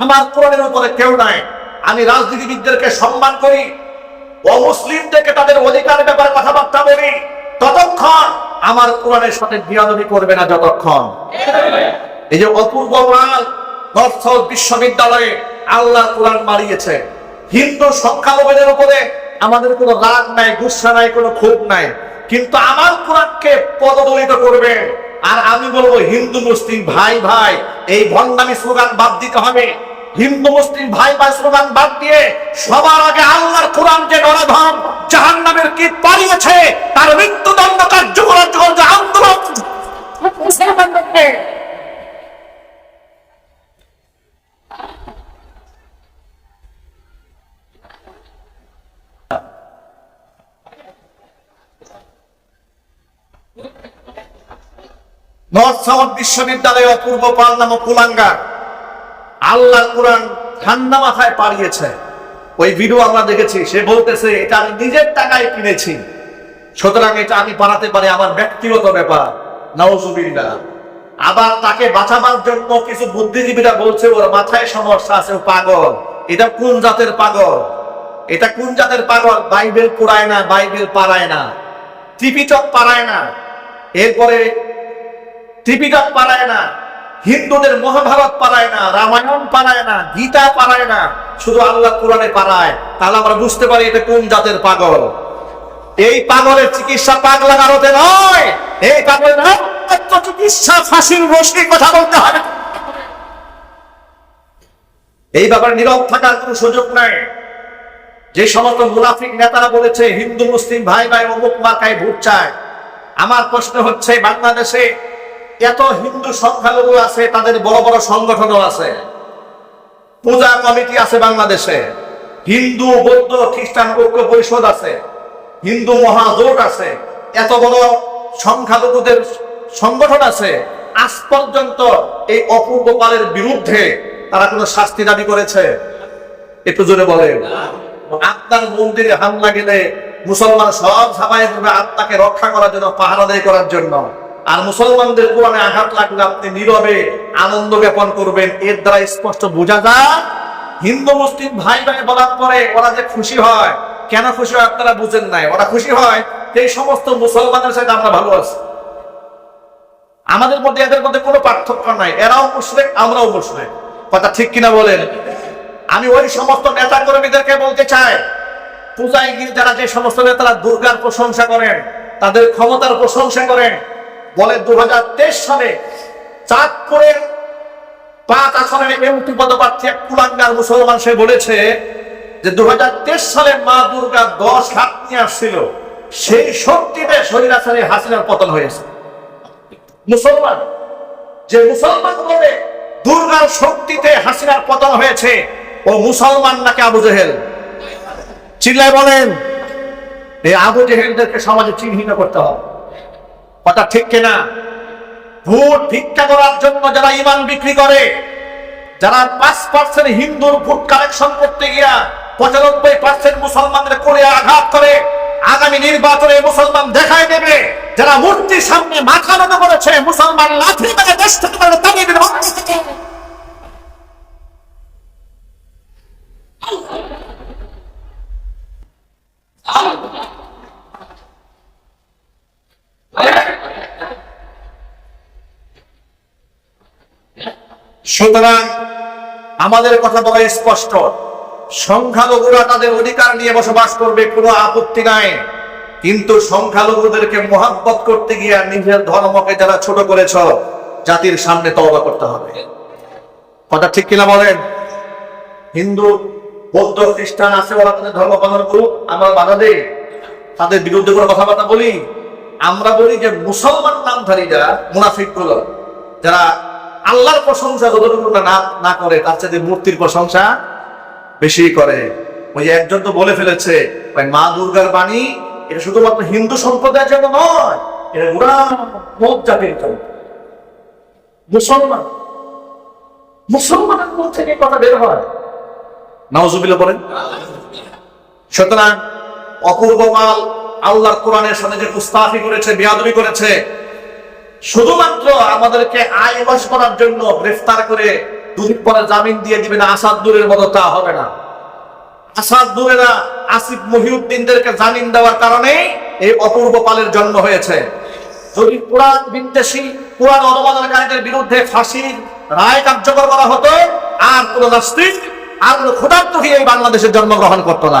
আমার কোরআনের উপরে কেউ নাই। আমি রাজনীতিবিদদেরকে সম্মান করি, অমুসলিমদেরকে তাদের অধিকারের ব্যাপারে কথাবার্তা বলি। ততক্ষণ আমার কোরআনের সাথে বিয়াদবি করবে না যতক্ষণ। এই যে অপূর্ব মাল নর্থ বিশ্ববিদ্যালয়ে আল্লাহ কোরআন মারিয়েছে হিন্দু সংখ্যালঘুদের উপরে আমাদের কোনো রাগ নাই, গুসা নাই, কোনো ক্ষোভ নাই। কিন্তু আমার কোরআনকে পদদলিত করবে। আর আমি বলব, হিন্দু, মুসলিম, ভাই ভাই, এই ভণ্ডামি স্লোগান বাদ দিতে হবে। হিন্দু, মুসলিম, ভাই ভাই স্লোগান বাদ দিয়ে সবার আগে আল্লাহর কোরআন যে নরধম জাহান নামের কীট পালিয়েছে, তার মৃত্যুদণ্ড কার্যকর যে আন্দোলন। নর্থ সাউথ বিশ্ববিদ্যালয়ে অপূর্ব পাল নামক কুলাঙ্গার আল্লাহ কোরআন ঠান্ডা মাথায় পাড়িয়েছে। ওই ভিডিও আমরা দেখেছি, সে বলতেছে, এটা আমি নিজের টাকায় কিনেছি। সুতরাং এটা আমি পারাতে পারি আমার ব্যক্তিগত ব্যাপার। নওজুবিল্লা আবার তাকে বাঁচাবার জন্য কিছু বুদ্ধিজীবীরা বলছে, ওর মাথায় সমস্যা আছে, ও পাগল। এটা কোন জাতের পাগল? এটা কোন জাতের পাগল? বাইবেল পড়ায় না, বাইবেল পারায় না। ত্রিপিটক পারায় না। এরপরে ত্রিপিটক পারায় না। হিন্দুদের মহাভারত পারায় না, রামায়ণ পারায় না, গীতা পারায় না, শুধু আল্লাহ কোরআনে পারায় তাহলে আমরা বুঝতে পারি এটা কোন জাতের পাগল। এই পাগলের চিকিৎসা পাগলা কারোতে নয়। এই পাগলের চিকিৎসা, ফাঁসির রশি কথা বলতে হবে। এই ব্যাপারে নীরব থাকার কোনো সুযোগ নাই। যে সমস্ত মুনাফিক নেতারা বলেছে, হিন্দু, মুসলিম ভাই ভাই অমুক মার্কায় ভোট চায়। আমার প্রশ্ন হচ্ছে, বাংলাদেশে এত হিন্দু সংখ্যালঘু আছে, তাদের বড় বড় সংগঠনও আছে। পূজা কমিটি আছে বাংলাদেশে। হিন্দু, বৌদ্ধ, খ্রিস্টান, ঐক্য পরিষদ আছে। হিন্দু মহাজোট আছে। এত বড় সংখ্যালঘুদের সংগঠন আছে। আজ পর্যন্ত এই অপূর্ব পালের বিরুদ্ধে তারা কোনো শাস্তি দাবি করেছে। একটু জোরে বলেন। আপনার মন্দিরে হামলা গেলে মুসলমান সব সবাই আত্মাকে রক্ষা করার জন্য, পাহারাদারি করার জন্য। আর মুসলমানদের কোরআনে আঘাত লাগলে আপনি নীরবে আনন্দ জ্ঞাপন করবেন। এর দ্বারা স্পষ্ট বোঝা যায়, হিন্দু মুসলিম ভাই ভাই বলার পরে ওরা যে খুশি হয়, কেন খুশি হয় আপনারা বুঝেন নাই। ওরা খুশি হয় যে সমস্ত মুসলমানের সাথে আমরা ভালো আছি। আমাদের মধ্যে এদের মধ্যে কোনো পার্থক্য নাই। এরাও মুসলিম, আমরাও মুসলিম। কথা ঠিক কিনা বলেন? আমি ওই সমস্ত নেতা কর্মীদেরকে বলতে চাই, পূজায় গিয়ে যারা যে সমস্ত নেতারা দুর্গার প্রশংসা করেন, তাদের ক্ষমতার প্রশংসা করেন বলে দু হাজার তেইশ সালে চাঁদপুরের পাঁচ আসনের এমপি পদপ্রার্থী এক কুলাঙ্গার মুসলমান সে বলেছে যে দু সালে মা দুর্গা দশ হাত নিয়ে আসছিল। সেই শক্তিতে শরীর আসারে হাসিনার পতন হয়েছে। মুসলমান, যে মুসলমান বলে দুর্গার শক্তিতে হাসিনার পতন হয়েছে, ও মুসলমান নাকি আবু জেহেল? চিল্লায় বলেন, এই আবু জেহেলদেরকে সমাজে চিহ্নিত করতে হবে। কথা ঠিক কিনা? ভোট ভিক্ষা করার জন্য যারা ইমান বিক্রি করে, যারা পাঁচ পার্সেন্ট হিন্দুর ভোট কালেকশন করতে গিয়া পঁচানব্বই পার্সেন্ট মুসলমানদের করে আঘাত করে, আগামী নির্বাচনে মুসলমান দেখায় দেবে, যারা মূর্তির সামনে মাথা নত করেছে, মুসলমান লাঠি মেরে দেশ থেকে তারা সুতরাং আমাদের কথা বলা স্পষ্ট। সংখ্যালঘুরা তাদের অধিকার নিয়ে বসবাস করবে কোনো আপত্তি নাই। কিন্তু সংখ্যালঘুদেরকে মোহাব্বত করতে গিয়ে নিজের ধর্মকে যারা ছোট করেছ, জাতির সামনে তওবা করতে হবে। কথা ঠিক কিনা বলেন? হিন্দু, বৌদ্ধ, খ্রিস্টান আছে ওরা তাদের ধর্ম পালন করুক, আমরা বাধা দেই। তাদের বিরুদ্ধে কোনো কথাবার্তা বলি? আমরা বলি যে মুসলমান নামধারীরা মুনাফিকগুলো যারা আল্লাহর প্রশংসা যতটুকু না না করে, তার চাইতে মূর্তির প্রশংসা বেশি করে। ওই একজন তো বলে ফেলেছে মা দুর্গার বাণী, এটা শুধুমাত্র হিন্দু সম্প্রদায়ের জন্য নয়, এটা মুসলমান, মুসলমানের মুখ থেকে কথা বের হয়। নওয়াজুবিল্লাহ বলেন। সুতরাং অপূর্ব মাল আল্লাহর কোরআনের সাথে যে মুস্তাফি করেছে, বিয়াদবি করেছে শুধুমাত্র আমাদেরকে আয় আয়বাস করার জন্য গ্রেফতার করে দুদিন পরে জামিন দিয়ে দিবেন আসাদ দূরের মতো তা হবে না। আসাদ দূরেরা আসিফ মহিউদ্দিনদেরকে জামিন দেওয়ার কারণে এই অপূর্ব পালের জন্ম হয়েছে। যদি কোরআন বিদ্বেষী, কোরআন অনুবাদনকারীদের বিরুদ্ধে ফাঁসির রায় কার্যকর করা হতো, আর কোন রাষ্ট্রিক আর কোনো ক্ষুধার্ত এই বাংলাদেশের জন্মগ্রহণ করতো না।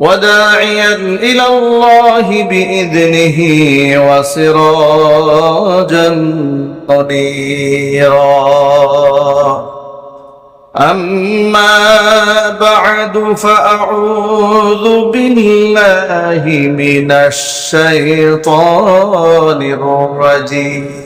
وداعيا إلى الله بإذنه وسراجا منيرا أما بعد فأعوذ بالله من الشيطان الرجيم.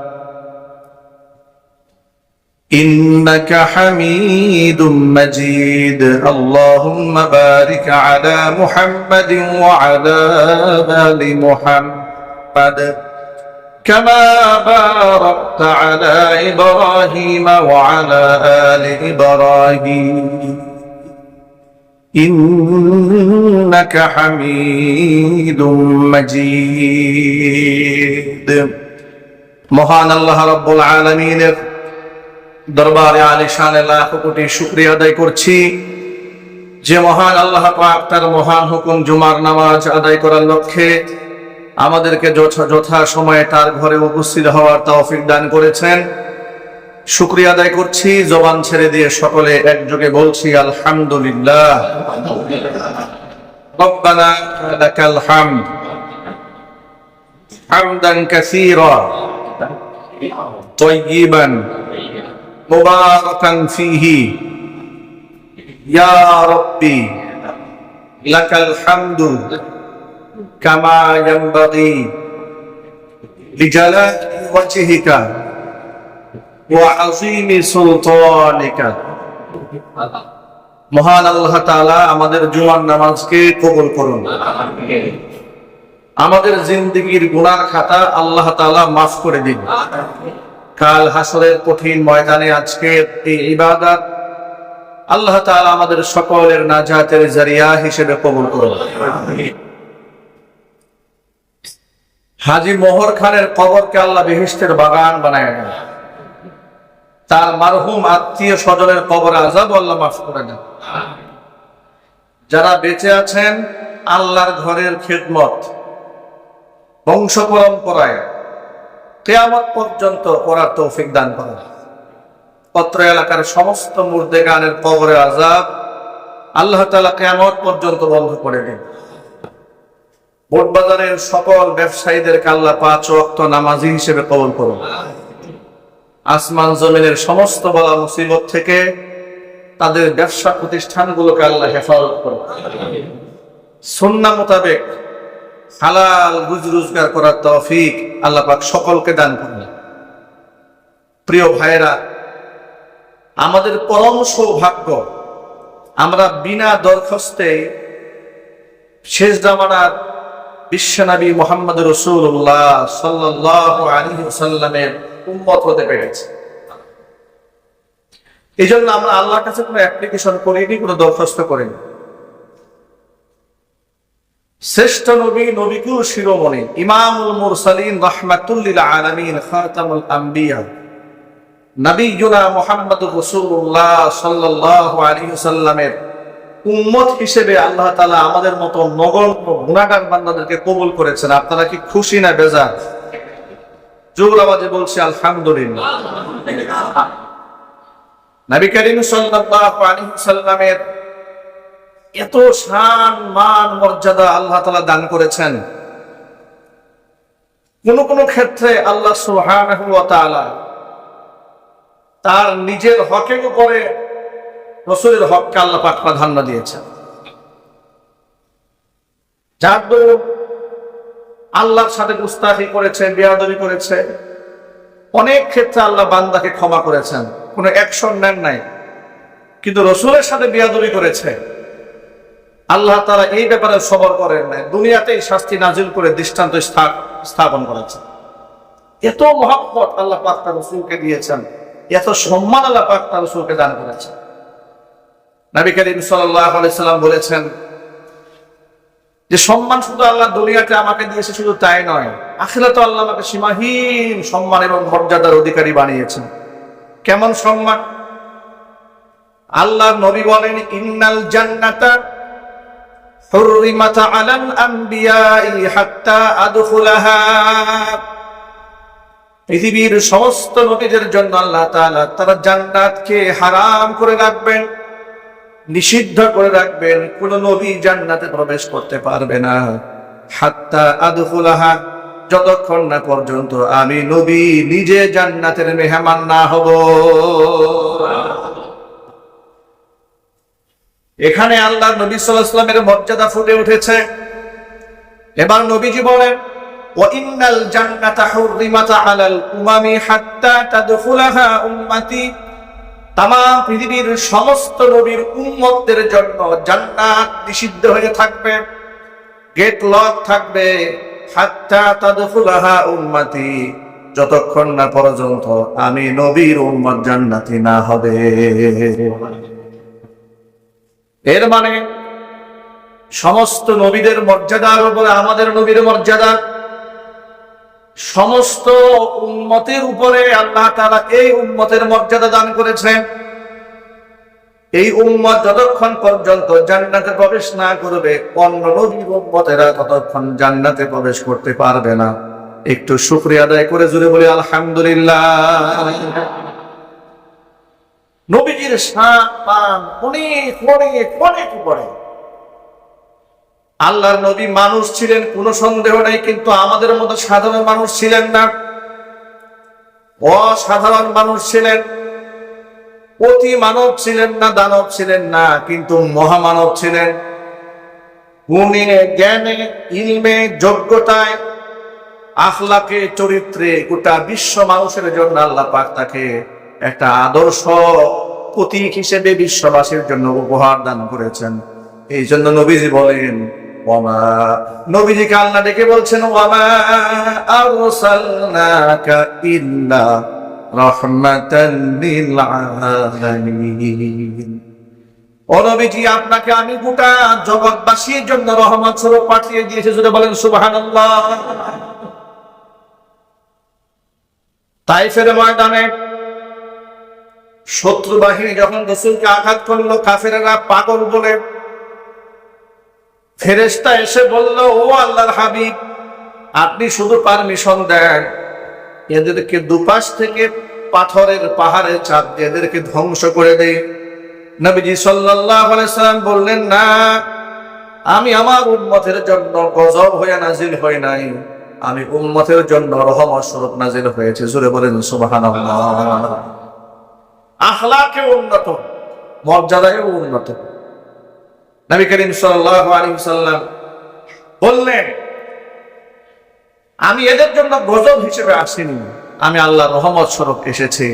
إنك حميد مجيد اللهم بارك على محمد وعلى آل محمد كما باركت على إبراهيم وعلى آل إبراهيم إنك حميد مجيد মহান আল্লাহ রব্বুল আলমিনের দরবারে আলী শানে লাখ কোটি শুক্রিয়া আদায় করছি যে মহান আল্লাহ পাক তার মহান হুকুম জুমার নামাজ আদায় করার লক্ষ্যে আমাদেরকে যথা যথা সময়ে তার ঘরে উপস্থিত হওয়ার তৌফিক দান করেছেন শুক্রিয়া আদায় করছি জবান ছেড়ে দিয়ে সকলে একযোগে বলছি আলহামদুলিল্লাহ ربنا لك الحمد حمدا كثيرا طيبا ফিহি। ইয়া লাকাল হামদু কামা ইয়ানবাগি লিজালালি ওয়াজহিকা ওয়া আযীমি সুলতানিকা। মহান আল্লাহ তাআলা আমাদের জুমার নামাজকে কবুল করুন। আমাদের জিন্দিগির গুনার খাতা আল্লাহ তাআলা মাফ করে দিন। কাল হাসরের কঠিন ময়দানে আজকে এই ইবাদত আল্লাহ তাআলা আমাদের সকলের নাজাতের জারিয়া হিসেবে কবুল করুন। হাজি মোহর খানের কবরকে আল্লাহ বেহেশতের বাগান বানায় দেন। তার মারহুম আত্মীয় স্বজনের কবর আজাব আল্লাহ মাফ করে দেন। যারা বেঁচে আছেন, আল্লাহর ঘরের খেদমত বংশ পরম্পরায় কেয়ামত পর্যন্ত করার তৌফিক দান করেন। পত্র এলাকার সমস্ত মুর্দেগানের কবরে আজাব আল্লাহ তালা কেয়ামত পর্যন্ত বন্ধ করে দিন। বোটবাজারের সকল ব্যবসায়ীদেরকে আল্লাহ পাঁচ অক্ত নামাজি হিসেবে কবল করুন। আসমান জমিনের সমস্ত বলা মুসিবত থেকে তাদের ব্যবসা প্রতিষ্ঠানগুলোকে আল্লাহ হেফাজত করুন। সন্না মোতাবেক হালাল রুজি রোজগার করার তৌফিক আল্লাহ পাক সকলকে দান করলেন প্রিয় ভাইরা আমাদের পরম সৌভাগ্য, আমরা বিনা দরখাস্তে শেষ জামানার বিশ্বনবী মোহাম্মদ রসুল্লাহ সাল্লাহ আলী সাল্লামের উম্মত হতে পেরেছে। এই জন্য আমরা আল্লাহর কাছে কোনো অ্যাপ্লিকেশন করিনি, কোনো দরখাস্ত করিনি। শ্রেষ্ঠ নবী নবীকুল শিরোমণি। ইমামুল মুরসালিন রহমাতুল্লিল আলামিন খাতামুল আম্বিয়া। নবীনা মোহাম্মদ রসুল্লাহ সাল্লাহ আলী সাল্লামের উম্মত হিসেবে আল্লাহ তালা আমাদের মতো নগণ্য গুণাগার বান্দাদেরকে কবুল করেছেন। আপনারা কি খুশি না বেজার? জোর আওয়াজে বলছি আলহামদুলিল্লাহ। নবী করিম সাল্লাল্লাহু আলাইহি সাল্লামের এত শান মান, মর্যাদা আল্লাহ তাআলা দান করেছেন। কোন কোন ক্ষেত্রে আল্লাহ তাআলা তার নিজের হকের উপরে রসুলের হককে আল্লাহ পাক প্রাধান্য দিয়েছেন। যার দরুন আল্লাহর সাথে গুস্তাখি করেছে, বেয়াদবি করেছে, অনেক ক্ষেত্রে আল্লাহ বান্দাকে ক্ষমা করেছেন। কোনো অ্যাকশন নেন নাই। কিন্তু রসুলের সাথে বেয়াদবি করেছে। আল্লাহ তারা এই ব্যাপারে সবর করেন নাই। দুনিয়াতেই শাস্তি নাজিল করে দৃষ্টান্ত স্থাপন করেছেন। এত মহাব্বত আল্লাহ পাক তার রসুলকে দিয়েছেন। এত সম্মান আল্লাহ পাক তার রসুলকে দান করেছেন। নবী করিম সাল্লাম বলেছেন যে, সম্মান শুধু আল্লাহ দুনিয়াতে আমাকে দিয়েছে শুধু তাই নয় আখিরাতে আল্লাহ আমাকে সীমাহীন সম্মান এবং মর্যাদার অধিকারী বানিয়েছেন। কেমন সম্মান? আল্লাহ নবী বলেন, ইন্নাল জান্নাতা হুররিমাত আলাল আম্বিয়াই হাত্তা আদখুলাহা পৃথিবীর সমস্ত নবীদের জন্য আল্লাহ তাআলা তারা জান্নাতকে হারাম করে রাখবেন, নিষিদ্ধ করে রাখবেন, কোন নবী জান্নাতে প্রবেশ করতে পারবে না। হাত্তা আদখুলাহা, যতক্ষণ না পর্যন্ত আমি নবী নিজে জান্নাতের মেহমান না হব। এখানে আল্লাহ নবী সাল্লাহামের মর্যাদা ফুটে উঠেছে। এবার নবীজি বলেন, ওয়াইন্নাল জান্নাতা হুররিমাতা আলাল উমামি হাত্তা তাদখুলাহা উম্মতি। তাম পৃথিবীর সমস্ত নবীর উম্মতদের জন্য জান্নাত নিষিদ্ধ হয়ে থাকবে, গেট লক থাকবে, হাত্তা তাদফুলাহা উন্মাতি যতক্ষণ না পর্যন্ত আমি নবীর উম্মত জান্নাতি না হবে। এর মানে সমস্ত নবীদের মর্যাদার উপরে, আমাদের নবীর মর্যাদা, সমস্ত উম্মতের উপরে আল্লাহ তাআলা এই উম্মতের মর্যাদা দান করেছেন। এই উম্মত যতক্ষণ পর্যন্ত জান্নাতে প্রবেশ না করবে, অন্য নবীর উম্মতেরা ততক্ষণ জান্নাতে প্রবেশ করতে পারবে না। একটু শুক্রিয়া আদায় করে জুড়ে বলি, আলহামদুলিল্লাহ। নবীজির শান, মান অনেক অনেক অনেক উপরে আল্লাহর নবী মানুষ ছিলেন, কোনো সন্দেহ নেই, কিন্তু আমাদের মতো সাধারণ মানুষ ছিলেন না। অসাধারণ মানুষ ছিলেন। অতি মানব ছিলেন না, দানব ছিলেন না, কিন্তু মহামানব ছিলেন। গুণে, জ্ঞানে, ইলমে, যোগ্যতায়, আখলাকে, চরিত্রে গোটা বিশ্ব মানুষের জন্য আল্লাহ পাক তাকে একটা আদর্শ প্রতীক হিসেবে বিশ্ববাসীর জন্য উপহার দান করেছেন। এই জন্য নবীজি বলেন ও নবীজি, আপনাকে আমি গোটা জগৎবাসীর জন্য রহমত স্বরূপ পাঠিয়ে দিয়েছি, যদি বলেন সুবহানাল্লাহ। তাইফের ময়দানে শত্রু বাহিনী যখন রসুলকে আঘাত করল, কাফেরেরা পাগল বলে ফেরেস্তা এসে বলল, ও আল্লাহর হাবিব, আপনি শুধু পারমিশন দেন। এদেরকে দুপাশ থেকে পাথরের পাহাড়ে চাপ দিয়ে এদেরকে ধ্বংস করে দেয় সাল্লাম বললেন, না, আমি আমার উম্মতের জন্য গজব হয়ে নাজিল হই নাই। আমি উম্মতের জন্য রহমত স্বরূপ নাজিল হয়েছে। জোরে বলেন, সুবহানাল্লাহ। আখলাকে উন্নত মর্যাদায় উন্নত। নবী করিম আলাইহি সাল্লাম বললেন, আমি এদের জন্য গজব হিসেবে আসিনি। আমি আল্লাহ রহমত স্বরূপ এসেছি।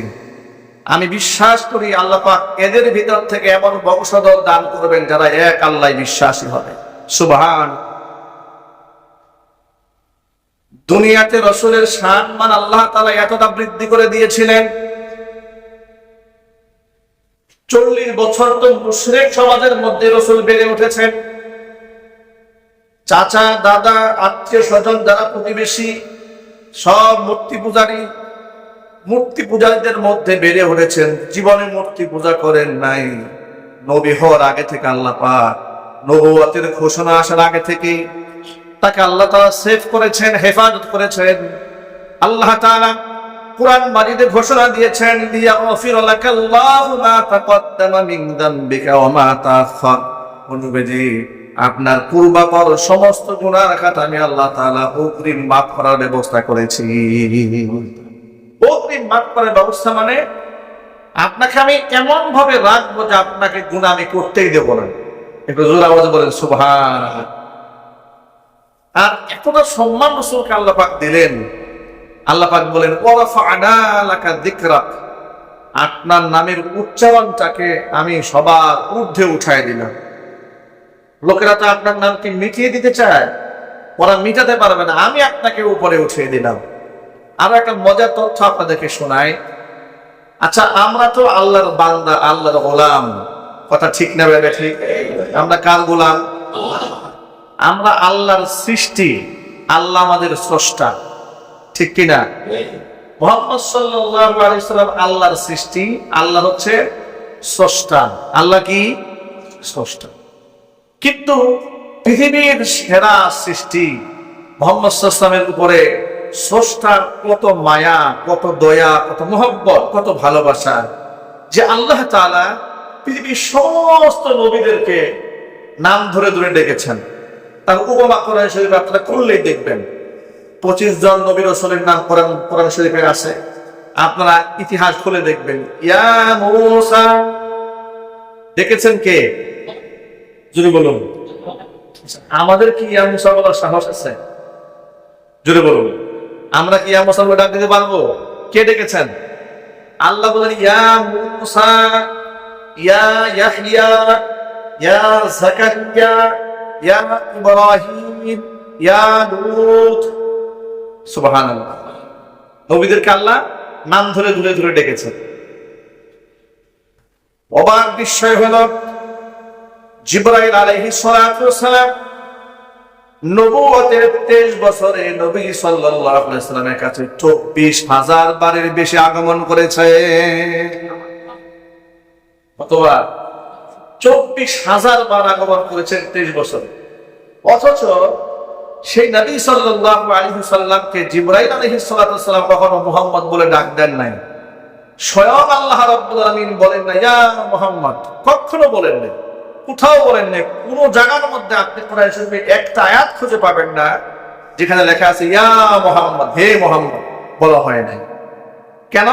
আমি বিশ্বাস করি আল্লাহ পাক এদের ভিতর থেকে এমন বংশধর দান করবেন যারা এক আল্লাহ বিশ্বাসী হবে। সুবহান। দুনিয়াতে রসুলের সম্মান আল্লাহ তালা এতটা বৃদ্ধি করে দিয়েছিলেন চল্লিশ বছর তো মুশরেক সমাজের মধ্যে রসুল বেড়ে উঠেছেন চাচা, দাদা, আত্মীয় স্বজন যারা প্রতিবেশী, সব মূর্তি পূজারী, মূর্তি পূজারীদের মধ্যে বেড়ে উঠেছেন। জীবনে মূর্তি পূজা করেন নাই। নবী হওয়ার আগে থেকে আল্লাহ পাক নবুয়াতের ঘোষণা আসার আগে থেকে তাকে আল্লাহ তাআলা সেভ করেছেন, হেফাজত করেছেন। আল্লাহ তাআলা কোরআন মাজিদে ঘোষণা দিয়েছেন লাকাল্লাহু মা তাকদ্দামা মিন ওয়া মা তাআখার আপনার পূর্বাপর সমস্ত গুনার খাতা আমি আল্লাহ তাআলা অগ্রিম মাফ করার ব্যবস্থা করেছি। অগ্রিম মাফ করার ব্যবস্থা মানে আপনাকে আমি এমন ভাবে রাখব যে আপনাকে গুণা আমি করতেই দেবো না। একটু জোর আওয়াজে বলেন সুবহান আর এতটা সম্মান রসুলকে আল্লাহ পাক দিলেন আল্লাহ পাক বলেন আপনার নামের উচ্চারণটাকে আমি সবার ঊর্ধ্বে উঠায় দিলাম। লোকেরা তো আপনার নামকে মিটিয়ে দিতে চায়, ওরা মিটাতে পারবে না, আমি আপনাকে উপরে উঠিয়ে দিলাম। আরও একটা মজার তথ্য আপনাদেরকে শোনাই। আচ্ছা আমরা তো আল্লাহর বান্দা, আল্লাহর গোলাম। কথা ঠিক না ভেবে ঠিক? আমরা কার গোলাম? আমরা আল্লাহর সৃষ্টি, আল্লাহ আমাদের স্রষ্টা। ঠিক কিনা? মোহাম্মদ সাল্লাম আল্লাহর সৃষ্টি আল্লাহ হচ্ছে স্রষ্টা। আল্লাহ কি? স্রষ্টা। কিন্তু পৃথিবীর সেরা সৃষ্টি মোহাম্মদ সাল্লামের উপরে স্রষ্টার কত মায়া কত দয়া কত মোহব্বত কত ভালোবাসা যে আল্লাহ তাআলা পৃথিবীর সমস্ত নবীদেরকে নাম ধরে ধরে ডেকেছেন। তার উপমা কোরআন শরীফ আপনারা করলেই দেখবেন। পঁচিশ জন নবী রসুলের নাম কোরআন কোরআন শরীফে আছে। আপনারা ইতিহাস খুলে দেখবেন। ইয়া মূসা, দেখেছেন কে? যদি বলুন। আমাদের কি ইয়া মুসা বলার সাহস আছে? জুড়ে বলুন। আমরা কি ইয়া মুসা বলে ডাক দিতে পারব? কে ডেকেছেন? আল্লাহ বলেন, ইয়া মুসা, ইয়া ইয়াহইয়া, ইয়া জাকারিয়া, ইয়া ইব্রাহিম, ইয়া লূত। সুবহানাল্লাহ। নবীদেরকে আল্লাহ নাম ধরে ধরে ধরে ডেকেছেন অবাক বিস্ময় হলো জিব্রাইল সালাতু ওয়াসসালাম নবুয়তের 23 বছরে নবী সাল্লামের কাছে 24000 বারের বেশি আগমন করেছে। কতবার চব্বিশ হাজার বার আগমন করেছেন তেইশ বছরে। অথচ সেই নবী আলাইহি সাল্লামকে জিব্রাইল আলাইহিস সালাতু ওয়াসসালাম কখনো মোহাম্মদ বলে ডাক দেন নাই। স্বয়ং আল্লাহ রাব্বুল আলামিন বলেন না ইয়া মোহাম্মদ, কখনো বলেন না কোথাও বলেন না কোনো জায়গার মধ্যে আপনি কোরআন শরীফে একটা আয়াত খুঁজে পাবেন না, যেখানে লেখা আছে, ইয়া মোহাম্মদ, হে মোহাম্মদ বলা হয় নাই। কেন?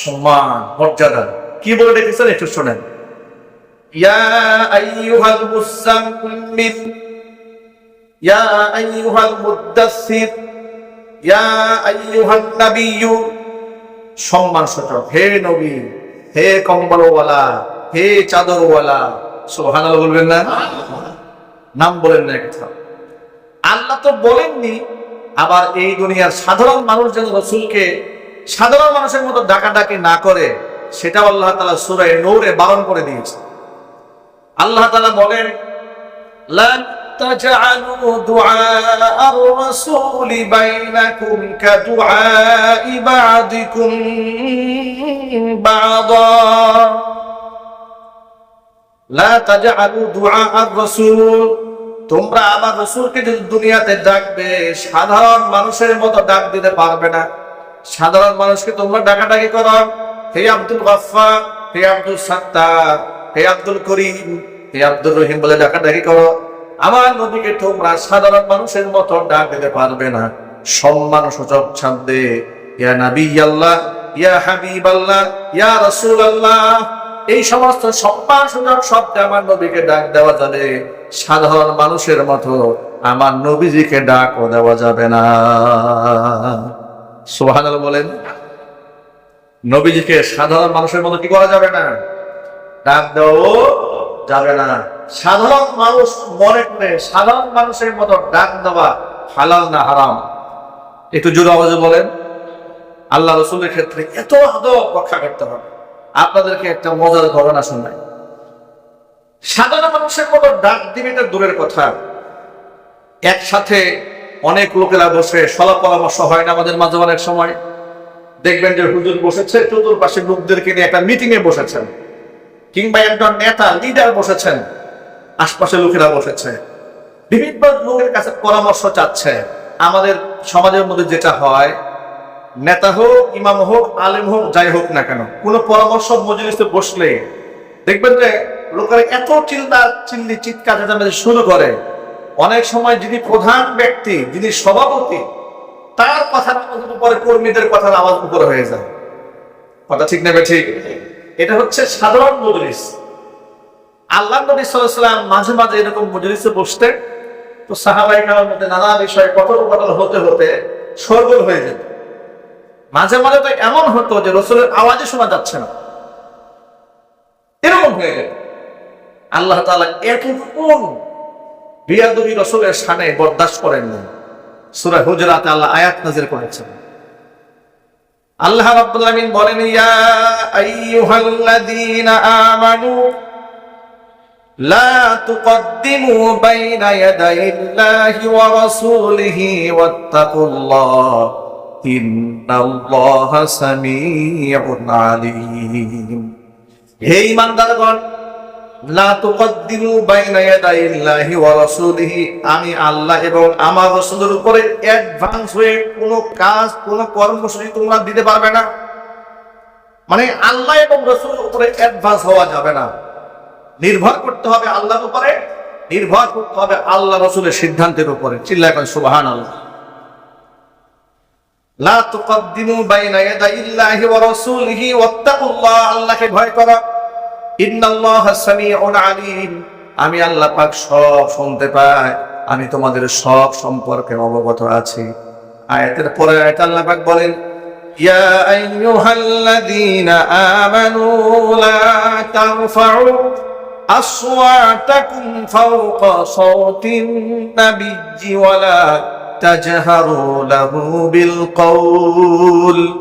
সম্মান, মর্যাদা। কি বলে ডেকেছেন একটু শোনেন। ইয়া আইয়ুহাল মুসাম্মিল ইয়া আইয়ুহাল মুদ্দাসসির ইয়া আইয়ুহান নাবিয়্যু। সম্মান সূচক, হে নবী, হে কম্বলওয়ালা, হে চাদরওয়ালা। সুবহানাল্লাহ বলবেন না? নাম বলেন না একটা। আল্লাহ তো বলেননি, আবার এই দুনিয়ার সাধারণ মানুষ যেন রসুলকে সাধারণ মানুষের মতো ডাকাডাকি না করে সেটা আল্লাহ তালা সুরায় নৌরে বারণ করে দিয়েছে। আল্লাহ তালা বলেন لن تجعلوا دعاء الرسول بينكم كدعاء بعضكم بعضا لا تجعلوا دعاء الرسول তোমরা আমার রসুলকে যদি দুনিয়াতে ডাকবে সাধারণ মানুষের মতো ডাক দিতে পারবে না সাধারণ মানুষকে তোমরা ডাকাডাকি করো হে আব্দুল গাফফার হে আব্দুল সাত্তার হে আব্দুল করিম হে আব্দুর রহিম বলে ডাকাডাকি করো আমার নবীকে তোমরা সাধারণ মানুষের মতো ডাক দিতে পারবে না। সম্মান সূচক ছান্দে ইয়া নাবি আল্লাহ ইয়া হাবিব আল্লাহ ইয়া রসুল আল্লাহ এই সমস্ত সম্মান সূচক শব্দে আমার নবীকে ডাক দেওয়া যাবে। সাধারণ মানুষের মতো আমার নবীজিকে ডাকও দেওয়া যাবে না। সোহান বলেন, নবীজিকে সাধারণ মানুষের মতো কি করা যাবে না? ডাক দেওয়াও যাবে না। সাধারণ মানুষ মনে করে, সাধারণ মানুষের মতো ডাক দেওয়া হালাল না হারাম? একটু জোর আওয়াজে বলেন। আল্লাহ রসুলের ক্ষেত্রে এত আদব রক্ষা করতে হবে। আপনাদেরকে একটা মজার ঘটনা শোনাই। সাধারণ মানুষের মতো ডাক দিবে এটা দূরের কথা। একসাথে অনেক লোকেরা বসে সলা পরামর্শ হয় না আমাদের মাঝে অনেক সময়। দেখবেন যে হুজুর বসেছে চতুর্পাশে লোকদেরকে নিয়ে একটা মিটিং এ বসেছেন। কিংবা একজন নেতা লিডার বসেছেন। আশপাশে লোকেরা বসেছে। বিভিন্ন লোকের কাছে পরামর্শ চাচ্ছে। আমাদের সমাজের মধ্যে যেটা হয়, নেতা হোক, ইমাম হোক, আলেম হোক, যাই হোক না কেন, কোনো পরামর্শ মজলিসে বসলে দেখবেন যে লোকেরা এত চিন্তা চিল্লি চিৎকার, চেঁচামেচি শুরু করে। অনেক সময় যিনি প্রধান ব্যক্তি, যিনি সভাপতি, তার কথার উপরে কর্মীদের কথার আওয়াজ উপরে হয়ে যায়। কথা ঠিক নেবে ঠিক? এটা হচ্ছে সাধারণ মজলিস। আল্লাহ নবী সাল্লাম মাঝে মাঝে এরকম মজলিসে বসতে তো সাহাবাই কালার মধ্যে নানা বিষয়ে কথোপকথন হতে হতে সরগোল হয়ে যেত। মাঝে মাঝে তো এমন হতো যে রসুলের আওয়াজে শোনা যাচ্ছে না। এরকম হয়ে গেল আল্লাহ তাআলা এতটুকুন বিয়াদবি রসুলের সানে বরদাস্ত করেন না সূরা হুজরাতে আল্লাহ আয়াত নাজির করেছেন। আল্লাহ রাব্বুল আলামিন বলেন, ইয়া আইয়ুহাল্লাযীনা আমানু লা তুকদ্দিমু বাইনা ইয়াদাইল্লাহি ওয়া রাসূলিহি ওয়াত্তাকুল্লাহ। ইন্নাল্লাহা সামিউন আলীম। হে ঈমানদারগণ, লা তুকদ্দিমু বাইনা ইয়াদাইল্লাহি ওয়া রাসূলিহি, আমি আল্লাহ এবং আমার রাসূলের উপরে অ্যাডভান্স হয়ে কোনো কাজ, কোনো কর্মসূচি তোমরা দিতে পারবে না। মানে আল্লাহ এবং রাসূলের উপরে অ্যাডভান্স হওয়া যাবে না। নির্ভর করতে হবে আল্লাহর উপরে, নির্ভর করতে হবে আল্লাহ রসুলের সিদ্ধান্তের উপরে। চিল্লায় ওয়া রাসূলিহি, ওয়াত্তাকুল্লাহ, আল্লাহকে ভয় করো। আমি আল্লাহ পাক সব শুনতে পাই, আমি তোমাদের সব সম্পর্কে অবগত আছি। আয়াতের পরে আয়াত আল্লাহ পাক বলেন, ইয়া আইয়ুহাল্লাযীনা আমানু লা তারফাউ। أصواتكم فوق صوت النبي ولا تجهروا له بالقول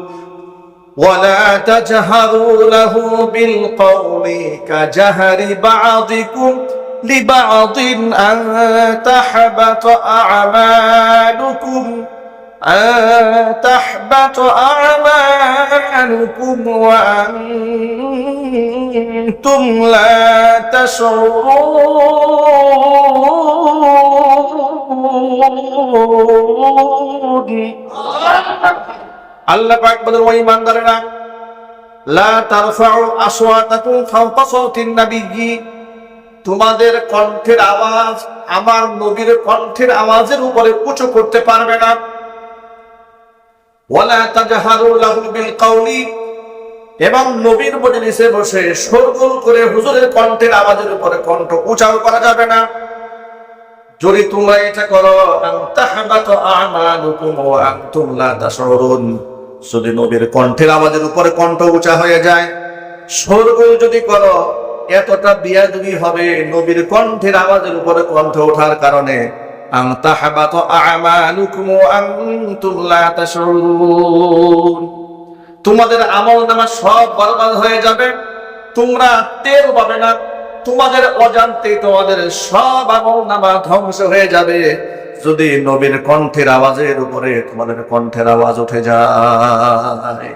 ولا تجهروا له بالقول كجهر بعضكم لبعض أن تحبط أعمالكم أن تحبط أعمالكم وأنتم لا تشعرون আল্লাহ পাক বলেন ওই ইমানদারেরা লা তারফাউ আসওয়াতাকুম ফাওকা সাওতিন নাবিয়্যি তোমাদের কণ্ঠের আওয়াজ আমার নবীর কণ্ঠের আওয়াজের উপরে উঁচু করতে পারবে না ওয়ালা তাজহারু লাহু বিল কওলি। এবং নবীর মজলিসে বসে শোরগোল করে হুজুরের কণ্ঠের আওয়াজের উপরে কণ্ঠ উঁচাও করা যাবে না। যদি তোমরা এটা করো যদি নবীর কণ্ঠের আওয়াজের উপরে কণ্ঠ উঁচা হয়ে যায়, শোরগোল যদি করো, এতটা বিয়াদবি হবে নবীর কণ্ঠের আওয়াজের উপরে কণ্ঠ ওঠার কারণে। আন তাহবাত আমালুকুম ওয়া আনতুম লা তাশউরুন। তোমাদের আমল নামা সব বরবাদ হয়ে যাবে। তোমরা টের পাবে না। তোমাদের অজান্তে তোমাদের সব আমল নামা ধ্বংস হয়ে যাবে। যদি নবীর কণ্ঠের আওয়াজের উপরে তোমাদের কণ্ঠের আওয়াজ উঠে যায়।